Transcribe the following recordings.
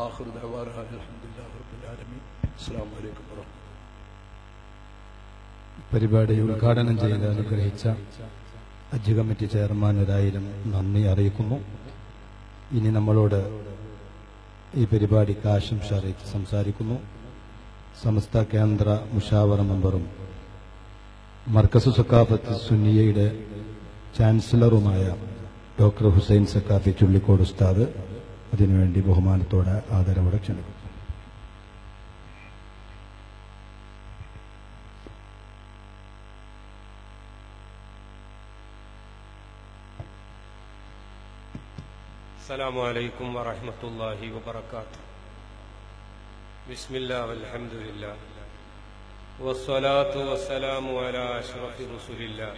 آخر دعوانا الحمد لله رب العالمين السلام عليكم ورحمة الله പരിപാടി ഉദ്ഘാടനം ചെയ്ത് അനുഗ്രഹിച്ച ഹജ്ജ് കമ്മിറ്റി ചെയർമാൻ ഒരായിരം നന്ദി അറിയിക്കുന്നു ഇനി നമ്മളോട് ഈ പരിപാടിക്ക് ആശംസ അറിയിച്ച് സംസാരിക്കുന്നു സമസ്ത കേന്ദ്ര മുഷാവറ മെമ്പറും മർക്കസ് സക്കാഫത്ത് സുന്നിയയുടെ ചാൻസലറുമായ ഡോക്ടർ ഹുസൈൻ സക്കാഫി ചുള്ളിക്കോട് ഉസ്താദ് അതിനുവേണ്ടി ബഹുമാനത്തോടെ ആദരവോടെ ക്ഷണിക്കുന്നു السلام عليكم ورحمة الله وبركاته بسم الله والحمد لله والصلاة والسلام على أشرف رسول الله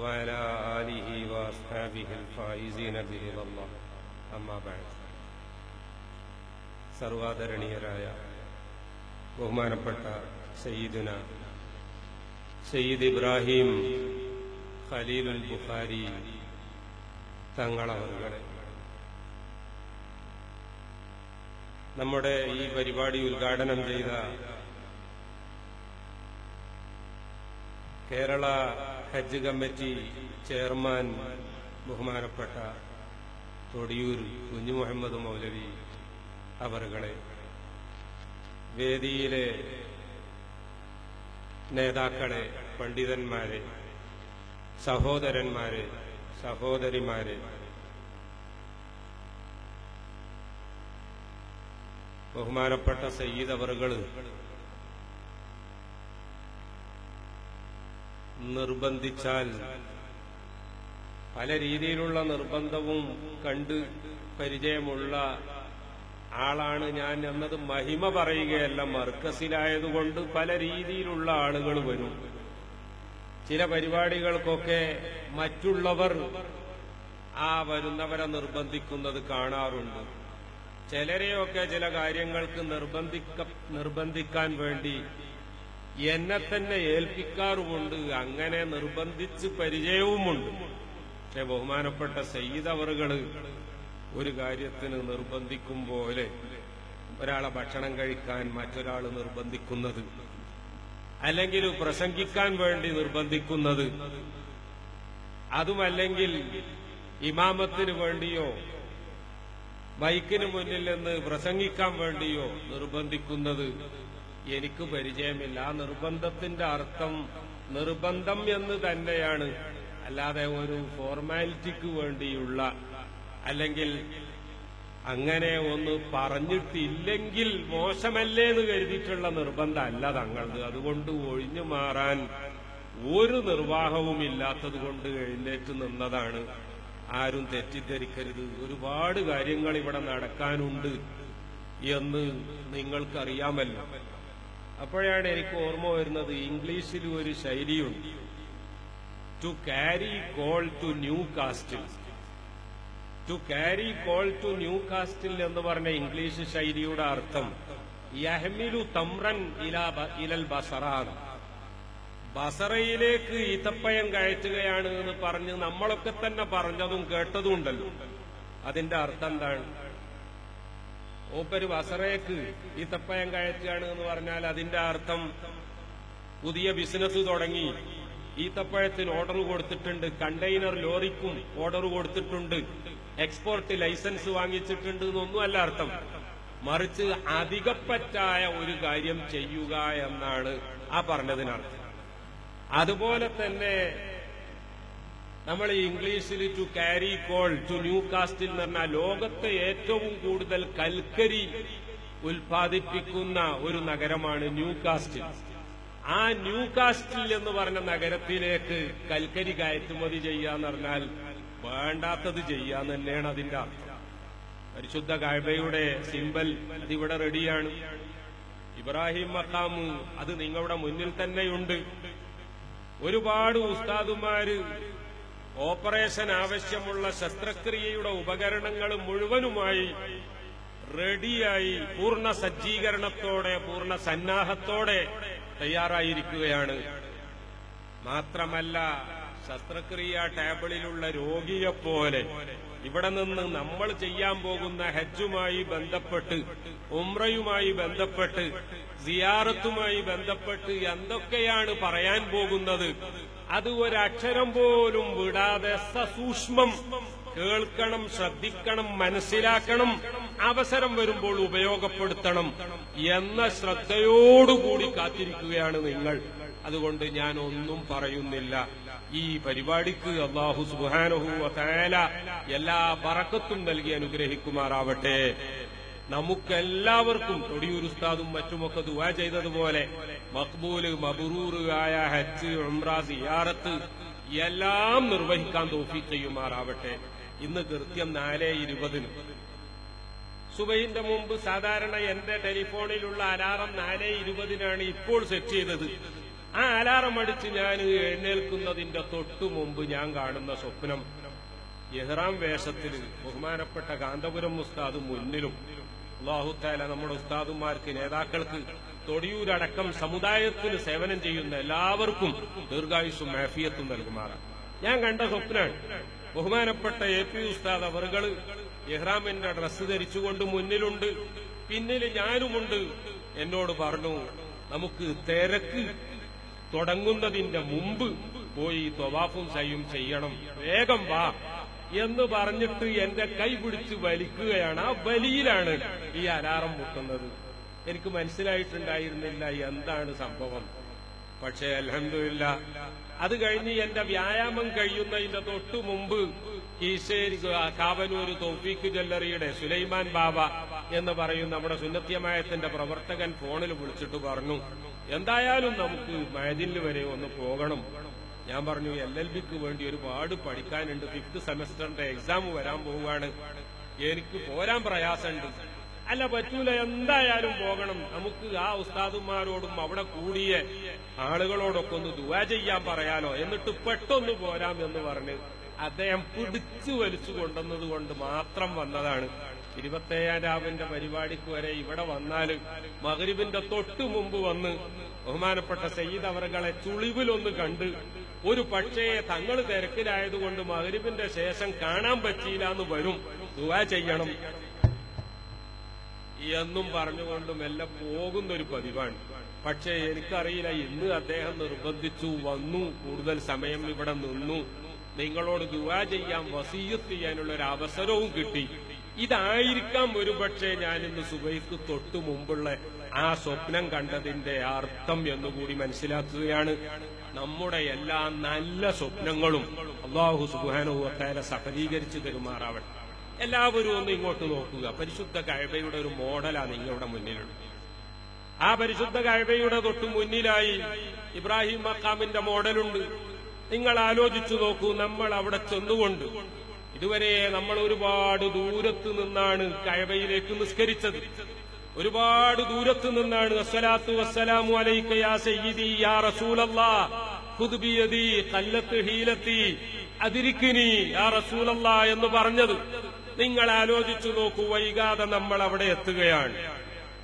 وعلى آله وأصحابه الفائزين برضا الله അമ്മാബാഡ് സർവാദരണീയരായ ബഹുമാനപ്പെട്ട സയ്യിദുന സയ്യിദ് ഇബ്രാഹിം ഖലീലുൽ ബുഖാരി തങ്ങളവറുകളെ. നമ്മുടെ ഈ പരിപാടി ഉദ്ഘാടനം ചെയ്ത കേരള ഹജ്ജ് കമ്മിറ്റി ചെയർമാൻ ബഹുമാനപ്പെട്ട തൊടിയൂർ കുഞ്ഞു മുഹമ്മദ് മൗലവി അവറുകളെ. വേദിയിലെ നേതാക്കളെ പണ്ഡിതന്മാരെ സഹോദരന്മാരെ സഹോദരിമാരെ ബഹുമാനപ്പെട്ട സയ്യിദ് അവറുകൾ നിർബന്ധിച്ചാൽ പല രീതിയിലുള്ള നിർബന്ധവും കണ്ട് പരിചയമുള്ള ആളാണ് ഞാൻ എന്നത് മഹിമ പറയുകയല്ല മർക്കസിലായതുകൊണ്ട് പല രീതിയിലുള്ള ആളുകൾ വരും. ചില പരിപാടികൾക്കൊക്കെ മറ്റുള്ളവർ ആ വരുന്നവരെ നിർബന്ധിക്കുന്നത് കാണാറുണ്ട്. ചിലരെയൊക്കെ ചില കാര്യങ്ങൾക്ക് നിർബന്ധിക്ക നിർബന്ധിക്കാൻ വേണ്ടി എന്നെ തന്നെ ഏൽപ്പിക്കാറുമുണ്ട്. അങ്ങനെ നിർബന്ധിച്ച് പരിചയവുമുണ്ട്. പക്ഷെ ബഹുമാനപ്പെട്ട സയ്യിദ് അവറുകൾ ഒരു കാര്യത്തിന് നിർബന്ധിക്കും പോലെ ഒരാളെ ഭക്ഷണം കഴിക്കാൻ മറ്റൊരാൾ നിർബന്ധിക്കുന്നത് അല്ലെങ്കിൽ പ്രസംഗിക്കാൻ വേണ്ടി നിർബന്ധിക്കുന്നത് അതുമല്ലെങ്കിൽ ഇമാമത്തിന് വേണ്ടിയോ മൈക്കിന് മുന്നിൽ നിന്ന് പ്രസംഗിക്കാൻ വേണ്ടിയോ നിർബന്ധിക്കുന്നത് എനിക്ക് പരിചയമില്ല. ആ നിർബന്ധത്തിന്റെ അർത്ഥം നിർബന്ധം എന്ന് തന്നെയാണ്. അല്ലാതെ ഒരു ഫോർമാലിറ്റിക്ക് വേണ്ടിയുള്ള അല്ലെങ്കിൽ അങ്ങനെ ഒന്ന് പറഞ്ഞിട്ടില്ലെങ്കിൽ മോശമല്ലേ എന്ന് കരുതിയിട്ടുള്ള നിർബന്ധമല്ല തങ്ങളത്. അതുകൊണ്ട് ഒഴിഞ്ഞു മാറാൻ ഒരു നിർവാഹവും ഇല്ലാത്തത് കൊണ്ട് എഴുന്നേറ്റ് നിന്നതാണ്. ആരും തെറ്റിദ്ധരിക്കരുത്. ഒരുപാട് കാര്യങ്ങൾ ഇവിടെ നടക്കാനുണ്ട് എന്ന് നിങ്ങൾക്കറിയാമല്ലോ. അപ്പോഴാണ് എനിക്ക് ഓർമ്മ വരുന്നത് ഇംഗ്ലീഷിൽ ഒരു ശൈലിയുണ്ട്. Carry coal to Newcastle to carry coal to Newcastle എന്ന് പറഞ്ഞ ഇംഗ്ലീഷ് ശൈലിയുടെ അർത്ഥം യഹ്മിലു തമ്രൻ ഇലൽ ബസറാണ് ബസറയിലേക്ക് ഈത്തപ്പയം കയറ്റുകയാണ് എന്ന് പറഞ്ഞ് നമ്മളൊക്കെ തന്നെ പറഞ്ഞതും കേട്ടതും ഉണ്ടല്ലോ. അതിന്റെ അർത്ഥം എന്താണ്? ഓപ്പര് ബസറയ്ക്ക് ഈത്തപ്പയം കയറ്റുകയാണ് എന്ന് പറഞ്ഞാൽ അതിന്റെ അർത്ഥം പുതിയ ബിസിനസ് തുടങ്ങി. ഈത്തപ്പഴത്തിന് ഓർഡർ കൊടുത്തിട്ടുണ്ട് കണ്ടെയ്നർ ലോറിക്കും ഓർഡർ കൊടുത്തിട്ടുണ്ട് എക്സ്പോർട്ട് ലൈസൻസ് വാങ്ങിച്ചിട്ടുണ്ട് എന്നൊന്നുമല്ല അർത്ഥം. മറിച്ച് അധികപ്പറ്റായ ഒരു കാര്യം ചെയ്യുക എന്നാണ് ആ പറഞ്ഞതിനർത്ഥം. അതുപോലെ തന്നെ നമ്മൾ ഇംഗ്ലീഷിൽ to carry coal to Newcastle എന്ന് പറഞ്ഞാൽ ലോകത്തെ ഏറ്റവും കൂടുതൽ കൽക്കരി ഉൽപ്പാദിപ്പിക്കുന്ന ഒരു നഗരമാണ് ന്യൂ കാസ്റ്റിൽ ആ ന്യൂ കാസ്റ്റിൽ എന്ന് പറഞ്ഞ നഗരത്തിലേക്ക് കൽക്കരി കയറ്റുമതി ചെയ്യാന്ന് പറഞ്ഞാൽ വേണ്ടാത്തത് ചെയ്യാന്ന് തന്നെയാണ് അതിന്റെ അർത്ഥം. പരിശുദ്ധ കാഴ്ബയുടെ സിമ്പൽ അതിവിടെ റെഡിയാണ്. ഇബ്രാഹിം മക്കാമ് അത് നിങ്ങളുടെ മുന്നിൽ തന്നെയുണ്ട്. ഒരുപാട് ഉസ്താദുമാര് ഓപ്പറേഷൻ ആവശ്യമുള്ള ശസ്ത്രക്രിയയുടെ ഉപകരണങ്ങൾ മുഴുവനുമായി റെഡിയായി പൂർണ സജ്ജീകരണത്തോടെ പൂർണ സന്നാഹത്തോടെ തയ്യാറായിരിക്കുകയാണ്. മാത്രമല്ല ശസ്ത്രക്രിയ ടേബിളിലുള്ള രോഗിയെ പോലെ ഇവിടെ നിന്ന് നമ്മൾ ചെയ്യാൻ പോകുന്ന ഹജ്ജുമായി ബന്ധപ്പെട്ട് ഉംറയുമായി ബന്ധപ്പെട്ട് സിയാറത്തുമായി ബന്ധപ്പെട്ട് എന്തൊക്കെയാണ് പറയാൻ പോകുന്നത്? അത് ഒരക്ഷരം പോലും വിടാതെ സസൂക്ഷ്മം കേൾക്കണം ശ്രദ്ധിക്കണം മനസ്സിലാക്കണം. അവസരം വരുമ്പോൾ ഉപയോഗപ്പെടുത്തണം എന്ന ശ്രദ്ധയോടുകൂടി കാത്തിരിക്കുകയാണ് നിങ്ങൾ. അതുകൊണ്ട് ഞാൻ ഒന്നും പറയുന്നില്ല. ഈ പരിപാടിക്ക് അള്ളാഹു സുഹാനഹു വതആല എല്ലാ പറക്കത്തും നൽകി അനുഗ്രഹിക്കുമാറാവട്ടെ. നമുക്കെല്ലാവർക്കും തൊടിയൂർ ഉസ്താദും മറ്റുമൊക്കെ ദുവാ ചെയ്തതുപോലെ മക്ബൂൽ മബുറൂർ ആയ ഹജ്ജ് ഉംറ സിയാറത്ത് എല്ലാം നിർവഹിക്കാൻ തോഫി ചെയ്യുമാറാവട്ടെ. ഇന്ന് കൃത്യം നാല് ഇരുപതിന് സുബൈന്റെ മുമ്പ് സാധാരണ എന്റെ ടെലിഫോണിലുള്ള അലാറം നാല് ഇരുപതിനാണ് ഇപ്പോൾ സെറ്റ് ചെയ്തത്. ആ അലാറം അടിച്ച് ഞാൻ എഴുന്നേൽക്കുന്നതിന്റെ തൊട്ടു മുമ്പ് ഞാൻ കാണുന്ന സ്വപ്നം. എഹ്റാം വേഷത്തിൽ ബഹുമാനപ്പെട്ട കാന്തപുരം ഉസ്താദ് മുന്നിലും അള്ളാഹുത്താല നമ്മുടെ ഉസ്താദുമാർക്ക് നേതാക്കൾക്ക് തൊടിയൂരടക്കം സമുദായത്തിന് സേവനം ചെയ്യുന്ന എല്ലാവർക്കും ദീർഘായുസും മാഫിയത്തും നൽകുമാറാണ്. ഞാൻ കണ്ട സ്വപ്നാണ്. ബഹുമാനപ്പെട്ട എ പി ഉസ്താദ് അവറുകൾ ഇഹ്റാമിന്റെ ഡ്രസ്സ് ധരിച്ചുകൊണ്ട് മുന്നിലുണ്ട്. പിന്നിൽ ഞാനുമുണ്ട്. എന്നോട് പറഞ്ഞു നമുക്ക് തിരക്ക് തുടങ്ങുന്നതിന്റെ മുമ്പ് പോയി തൊവാഫും സയ്യും ചെയ്യണം. വേഗം വാ. എന്ന് പറഞ്ഞിട്ട് എന്റെ കൈ പിടിച്ച് വലിക്കുകയാണ്. ആ വലിയിലാണ് ഈ അലാറം മുട്ടുന്നത് എനിക്ക് മനസ്സിലായിട്ടുണ്ടായിരുന്നില്ല എന്താണ് സംഭവം. പക്ഷേ അലഹമില്ല അത് കഴിഞ്ഞ് എന്റെ വ്യായാമം കഴിയുന്നതിന്റെ തൊട്ടു മുമ്പ് കീശേരി കാവനൂര് തൗഫീഖ് ജല്ലറിയുടെ സുലൈമാൻ ബാബ എന്ന് പറയുന്ന നമ്മുടെ സുന്നത്യമായത്തിന്റെ പ്രവർത്തകൻ ഫോണിൽ വിളിച്ചിട്ട് പറഞ്ഞു എന്തായാലും നമുക്ക് മഴതിൽ വരെ ഒന്ന് പോകണം. ഞാൻ പറഞ്ഞു എൽ എൽ ബിക്ക് വേണ്ടി ഒരുപാട് പഠിക്കാനുണ്ട്. ഫിഫ്ത് സെമസ്റ്ററിന്റെ എക്സാം വരാൻ പോവുകയാണ്. എനിക്ക് പോരാൻ പ്രയാസമുണ്ട്. അല്ല പറ്റൂല. എന്തായാലും പോകണം. നമുക്ക് ആ ഉസ്താദുമാരോടും അവിടെ കൂടിയ ആളുകളോടൊക്കെ ഒന്ന് ദുവാ ചെയ്യാൻ പറയാലോ. എന്നിട്ട് പെട്ടൊന്ന് പോരാം എന്ന് പറഞ്ഞ് അദ്ദേഹം പിടിച്ചു വലിച്ചു കൊണ്ടുവന്നത് കൊണ്ട് മാത്രം വന്നതാണ്. ഇരുപത്തേഴാം രാവിന്റെ പരിപാടിക്ക് വരെ ഇവിടെ വന്നാൽ മകരിബിന്റെ തൊട്ടു മുമ്പ് വന്ന് ബഹുമാനപ്പെട്ട സയ്യിദ് അവറുകളെ ചുളിവിലൊന്ന് കണ്ട് ഒരു പക്ഷേ തങ്ങൾ തിരക്കിലായതുകൊണ്ട് മകരിബിന്റെ ശേഷം കാണാൻ പറ്റിയില്ല എന്ന് വരും. ദുവാ ചെയ്യണം. എന്നും പറഞ്ഞുകൊണ്ട് മെല്ലെ പോകുന്ന ഒരു പതിവാണ്. പക്ഷേ എനിക്കറിയില്ല ഇന്ന് അദ്ദേഹം നിർബന്ധിച്ചു വന്നു കൂടുതൽ സമയം ഇവിടെ നിന്നു. നിങ്ങളോട് ദുവാ ചെയ്യാൻ വസീയത്ത് ചെയ്യാനുള്ള ഒരു അവസരവും കിട്ടി. ഇതായിരിക്കാം ഒരുപക്ഷെ ഞാൻ ഇന്ന് സുബൈക്ക് തൊട്ടു മുമ്പുള്ള ആ സ്വപ്നം കണ്ടതിന്റെ അർത്ഥം എന്നുകൂടി മനസ്സിലാക്കുകയാണ്. നമ്മുടെ എല്ലാ നല്ല സ്വപ്നങ്ങളും അള്ളാഹു സുബാനുഭവത്താലെ സഫലീകരിച്ചു തരുമാറാവട്ടെ. എല്ലാവരും ഒന്ന് ഇങ്ങോട്ട് നോക്കുക. പരിശുദ്ധ കഴബയുടെ ഒരു മോഡലാണ് നിങ്ങളുടെ മുന്നിലുള്ളത് ആ പരിശുദ്ധ കഴബയുടെ തൊട്ടു മുന്നിലായി ഇബ്രാഹിം മക്കാമിന്റെ മോഡലുണ്ട്. നിങ്ങൾ ആലോചിച്ചു നോക്കൂ നമ്മൾ അവിടെ ചെന്നുകൊണ്ട് ഇതുവരെ നമ്മൾ ഒരുപാട് ദൂരത്ത് നിന്നാണ് കഴബയിലേക്ക് നിസ്കരിച്ചത്. ഒരുപാട് ദൂരത്ത് നിന്നാണ് അസ്സലാത്തു വസ്സലാമു അലൈക യാ സയ്യിദി യാ റസൂലല്ലാ ഖുദ്ബിയദി ഹീലത്തി അതിരിക്കിനി യാ റസൂലല്ലാ എന്ന് പറഞ്ഞത്. നിങ്ങൾ ആലോചിച്ചു നോക്കൂ വൈകാതെ നമ്മൾ അവിടെ എത്തുകയാണ്.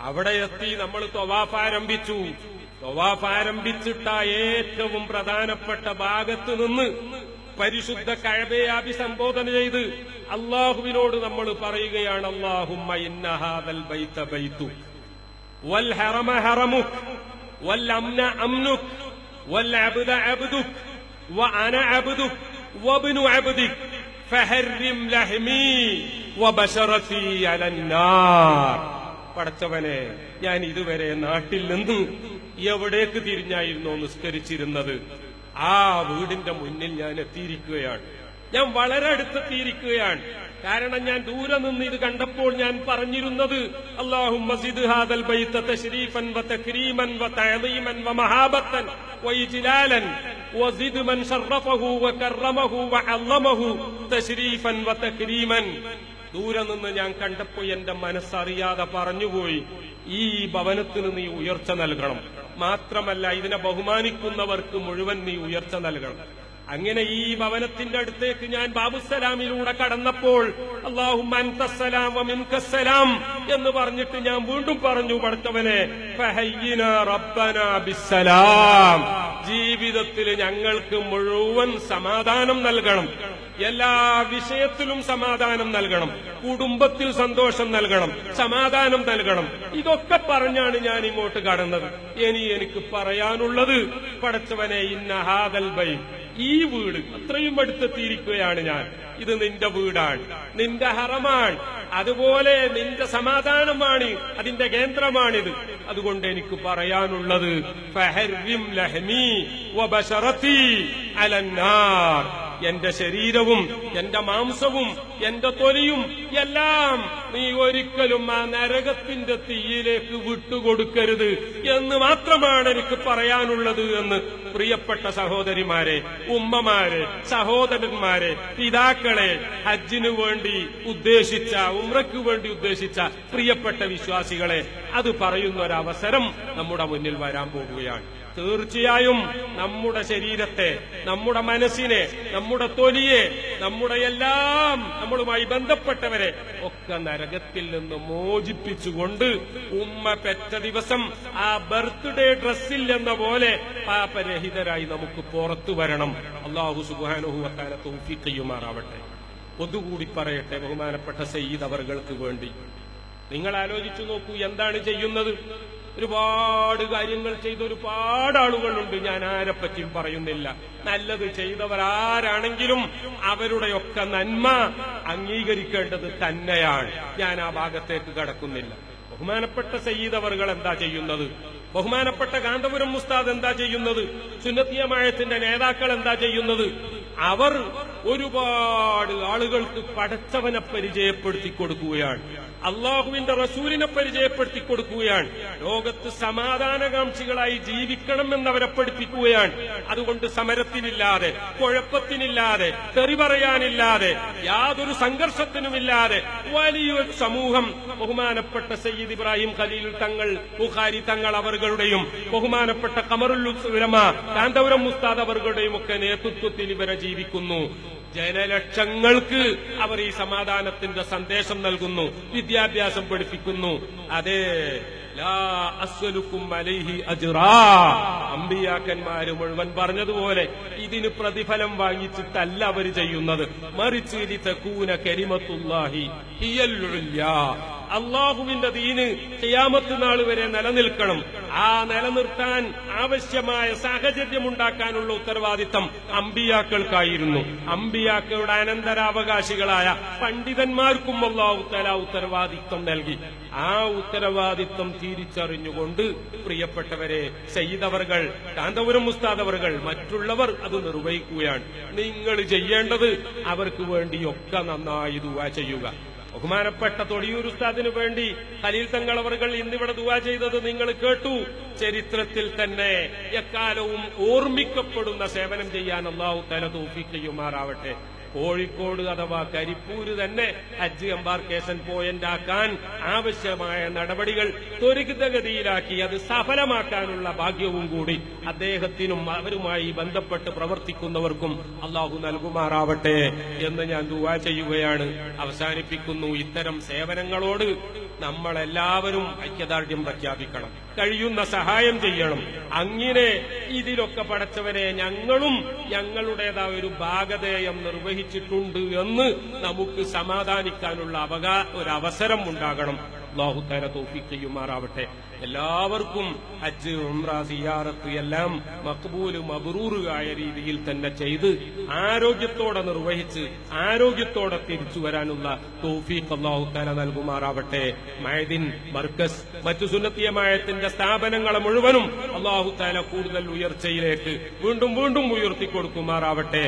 അവിടെ എത്തി നമ്മൾ തൊവാഫ് ആരംഭിച്ചു. തൊവാഫ് ആരംഭിച്ചിട്ട ഏറ്റവും പ്രധാനപ്പെട്ട ഭാഗത്ത് നിന്ന് പരിശുദ്ധ കഴബയെ അഭിസംബോധന ചെയ്ത് അള്ളാഹുവിനോട് നമ്മൾ പറയുകയാണ് അള്ളാഹുമ്മ ഇന്നഹാദൽ ബൈത്ത ബൈത്തു വൽ ഹറമ വൽ വൽ അബ്ദ അബ്ദുക്. അന അബ്ദുക്. വബ്നു അബ്ദിക്. ഫഹർരിം ലഹ്മി വബശറതി അലന്നാർ പടച്ചവനെ ഞാൻ ഇതുവരെ നാട്ടിൽ നിന്ന് എവിടേക്ക് തിരിഞ്ഞായിരുന്നോ നിസ്കരിച്ചിരുന്നത്? ആ വീടിന്റെ മുന്നിൽ ഞാൻ എത്തിയിരിക്കുകയാണ്. ഞാൻ വളരെ അടുത്തെത്തിയിരിക്കുകയാണ്. കാരണം ഞാൻ ദൂരെ നിന്ന് ഇത് കണ്ടപ്പോൾ ഞാൻ പറഞ്ഞിരുന്നത് അള്ളാഹു മസിദ് ഹാദൽ ബൈത്തത്തെ ശരീഫൻ വ തക്രീമൻ വ തഅദീമൻ വ മഹാബത്തൻ വ ഇജ്ലാലൻ വസിദ് മൻ ഷറഫഹു വ കറമഹു വ അല്ലമഹു തശ്രീഫൻ വ തക്രീമൻ. ദൂരെ നിന്ന് ഞാൻ കണ്ടപ്പോൾ എന്റെ മനസ്സറിയാതെ പറഞ്ഞുപോയി ഈ ഭവനത്തിന് നീ ഉയർച്ച നൽകണം. മാത്രമല്ല ഇതിനെ ബഹുമാനിക്കുന്നവർക്ക് മുഴുവൻ നീ ഉയർച്ച നൽകണം. അങ്ങനെ ഈ ഭവനത്തിന്റെ അടുത്തേക്ക് ഞാൻ ബാബുസലാമിലൂടെ കടന്നപ്പോൾ അള്ളാഹും എന്ന് പറഞ്ഞിട്ട് ഞാൻ വീണ്ടും പറഞ്ഞു പഠിച്ചവനെ റബ്ബന ബിസ്സലാം. ജീവിതത്തിൽ ഞങ്ങൾക്ക് മുഴുവൻ സമാധാനം നൽകണം. എല്ലാ വിഷയത്തിലും സമാധാനം നൽകണം. കുടുംബത്തിൽ സന്തോഷം നൽകണം. സമാധാനം നൽകണം. ഇതൊക്കെ പറഞ്ഞാണ് ഞാൻ ഇങ്ങോട്ട് കടന്നത്. ഇനി എനിക്ക് പറയാനുള്ളത് പടച്ചവനെ ഇന്ന ഹാദൽ ബൈ ഈ വീട് അത്രയും അടുത്തെത്തിയിരിക്കുകയാണ് ഞാൻ. ഇത് നിന്റെ വീടാണ്. നിന്റെ ഹറമാണ്. അതുപോലെ നിന്റെ സമാധാനമാണ്. അതിന്റെ കേന്ദ്രമാണിത്. അതുകൊണ്ട് എനിക്ക് പറയാനുള്ളത് ഫഹരിം ലഹ്മി അലന്നാർ. എന്റെ ശരീരവും എന്റെ മാംസവും എന്റെ തൊലിയും എല്ലാം നീ ഒരിക്കലും ആ നരകത്തിന്റെ തീയിലേക്ക് വിട്ടുകൊടുക്കരുത് എന്ന് മാത്രമാണ് എനിക്ക് പറയാനുള്ളത് എന്ന് പ്രിയപ്പെട്ട സഹോദരിമാരെ ഉമ്മമാരെ സഹോദരന്മാരെ പിതാക്കളെ ഹജ്ജിനു വേണ്ടി ഉദ്ദേശിച്ച ഉമ്രയ്ക്ക് വേണ്ടി ഉദ്ദേശിച്ച പ്രിയപ്പെട്ട വിശ്വാസികളെ അത് പറയുന്ന ഒരവസരം നമ്മുടെ മുന്നിൽ വരാൻ പോകുകയാണ് തീർച്ചയായും നമ്മുടെ ശരീരത്തെ നമ്മുടെ മനസ്സിനെ നമ്മുടെ തൊലിയെ നമ്മുടെ എല്ലാം നമ്മളുമായി ബന്ധപ്പെട്ടവരെ ഒക്കെ നരകത്തിൽ നിന്ന് മോചിപ്പിച്ചുകൊണ്ട് ഉമ്മ പെറ്റ ദിവസം ആ ബർത്ത്ഡേ ഡ്രസ്സിൽ എന്ന പോലെ പാപരഹിതരായി നമുക്ക് പുറത്തു വരണം. അള്ളാഹു സുബാനുഹുവത്താല തൗഫീഖ് ചെയ്യുമാറാവട്ടെ. ഒതുകൂടി പറയട്ടെ ബഹുമാനപ്പെട്ട സയ്യിദ് അവർക്ക് വേണ്ടി. നിങ്ങൾ ആലോചിച്ചു നോക്കൂ എന്താണ് ചെയ്യുന്നത്? ഒരുപാട് കാര്യങ്ങൾ ചെയ്ത ഒരുപാട് ആളുകളുണ്ട്. ഞാൻ ആരെപ്പറ്റിയും പറയുന്നില്ല. നല്ലത് ചെയ്തവരാരാണെങ്കിലും അവരുടെയൊക്കെ നന്മ അംഗീകരിക്കേണ്ടത് തന്നെയാണ്. ഞാൻ ആ ഭാഗത്തേക്ക് കടക്കുന്നില്ല. ബഹുമാനപ്പെട്ട സയ്യിദവറുകൾ എന്താ ചെയ്യുന്നത്? ബഹുമാനപ്പെട്ട കാന്തപുരം മുസ്താദ് എന്താ ചെയ്യുന്നത്? സുന്നത്തിയമായത്തിന്റെ നേതാക്കൾ എന്താ ചെയ്യുന്നത്? അവർ ഒരുപാട് ആളുകൾക്ക് പടച്ചവനെ പരിചയപ്പെടുത്തി കൊടുക്കുകയാണ്. അള്ളാഹുവിന്റെ റസൂലിനെ പരിചയപ്പെടുത്തി കൊടുക്കുകയാണ്. ലോകത്ത് സമാധാനകാംക്ഷികളായി ജീവിക്കണം എന്നവരെ പഠിപ്പിക്കുകയാണ്. അതുകൊണ്ട് സമരത്തിനില്ലാതെ കുഴപ്പത്തിനില്ലാതെ തെറി പറയാനില്ലാതെ യാതൊരു സംഘർഷത്തിനുമില്ലാതെ വലിയൊരു സമൂഹം ബഹുമാനപ്പെട്ട സയ്യിദ് ഇബ്രാഹിം ഖലീൽ തങ്ങൾ ബുഖാരി തങ്ങൾ അവരുടെയും ബഹുമാനപ്പെട്ട കമറുൽ ഉലമ കാന്തപുരം മുസ്താദ് അവരുടെയും ഒക്കെ നേതൃത്വത്തിൽ ഇവരെ ജീവിക്കുന്നു. ജനലക്ഷങ്ങൾക്ക് അവർ ഈ സമാധാനത്തിന്റെ സന്ദേശം നൽകുന്നു വിദ്യാഭ്യാസം പഠിപ്പിക്കുന്നു. അതെ അമ്പിയാക്കന്മാര് മുഴുവൻ പറഞ്ഞതുപോലെ ഇതിന് പ്രതിഫലം വാങ്ങിച്ചിട്ടല്ല അവർ ചെയ്യുന്നത്. മറിച്ച് ഹിയൽ ഉല്യാ. അള്ളാഹുവിന്റെ ദീന് ചെയ്യാമത്ത് നാൾ വരെ നിലനിൽക്കണം. ആ നിലനിർത്താൻ ആവശ്യമായ സാഹചര്യം ഉണ്ടാക്കാനുള്ള ഉത്തരവാദിത്തം അമ്പിയാക്കൾക്കായിരുന്നു. അമ്പിയാക്കളുടെ അനന്തരാവകാശികളായ പണ്ഡിതന്മാർക്കും അള്ളാഹു തല ഉത്തരവാദിത്തം നൽകി. ആ ഉത്തരവാദിത്വം തിരിച്ചറിഞ്ഞുകൊണ്ട് പ്രിയപ്പെട്ടവരെ ചെയ്തവർകൾ കാന്തപുരം മുസ്താദവർകൾ മറ്റുള്ളവർ അത് നിർവഹിക്കുകയാണ്. നിങ്ങൾ ചെയ്യേണ്ടത് അവർക്ക് വേണ്ടിയൊക്കെ നന്നായി ദുവാ ചെയ്യുക. ബഹുമാനപ്പെട്ട തൊടിയൂർ ഉസ്താദിനു വേണ്ടി ഖലീൽ തങ്ങളവറുകൾ ഇന്നിവിടെ ദുവാ ചെയ്തത് നിങ്ങൾ കേട്ടു. ചരിത്രത്തിൽ തന്നെ എക്കാലവും ഓർമ്മിക്കപ്പെടുന്ന സേവനം ചെയ്യാൻ അള്ളാഹു തല തോഫിക്ക് ചെയ്യുമാറാവട്ടെ. കോഴിക്കോട് അഥവാ കരിപ്പൂര് തന്നെ ഹജ്ജ് എംബാർക്കേഷൻ പോയിന്റ് ആക്കാൻ ആവശ്യമായ നടപടികൾ ത്വരിതഗതിയിലാക്കി അത് സഫലമാക്കാനുള്ള ഭാഗ്യവും കൂടി അദ്ദേഹത്തിനും അവരുമായി ബന്ധപ്പെട്ട് പ്രവർത്തിക്കുന്നവർക്കും അള്ളാഹു നൽകുമാറാവട്ടെ എന്ന് ഞാൻ ദുവാ ചെയ്യുകയാണ്. അവസാനിപ്പിക്കുന്നു. ഇത്തരം സേവനങ്ങളോട് നമ്മളെല്ലാവരും ഐക്യദാർഢ്യം പ്രഖ്യാപിക്കണം. കഴിയുന്ന സഹായം ചെയ്യണം. അങ്ങനെ ഇതിലൊക്കെ പടച്ചവരെ ഞങ്ങളും ഞങ്ങളുടേതായ ഒരു ഭാഗധേയം നിർവഹിച്ചിട്ടുണ്ട് എന്ന് നമുക്ക് സമാധാനിക്കാനുള്ള അവകാ ഒരു അവസരം ഉണ്ടാകണം. അള്ളാഹു തല തോഫിക്ക് ചെയ്യുമാറാവട്ടെ. എല്ലാവർക്കും ഹജ്ജ് ഉംറ സിയാറത്ത് എല്ലാം മക്ബൂൽ മബറൂറുകായ രീതിയിൽ തന്നെ ചെയ്ത് ആരോഗ്യത്തോടെ നിർവഹിച്ച് ആരോഗ്യത്തോടെ തിരിച്ചു വരാനുള്ള തോഫീഖ് അള്ളാഹു നൽകുമാറാവട്ടെ. മഴദിൻ മർക്കസ് മറ്റു സുന്നത്തിയ സുന്നത്തിയമായത്തിന്റെ സ്ഥാപനങ്ങളെ മുഴുവനും അള്ളാഹു തല കൂടുതൽ ഉയർച്ചയിലേക്ക് വീണ്ടും വീണ്ടും ഉയർത്തിക്കൊടുക്കുമാറാവട്ടെ.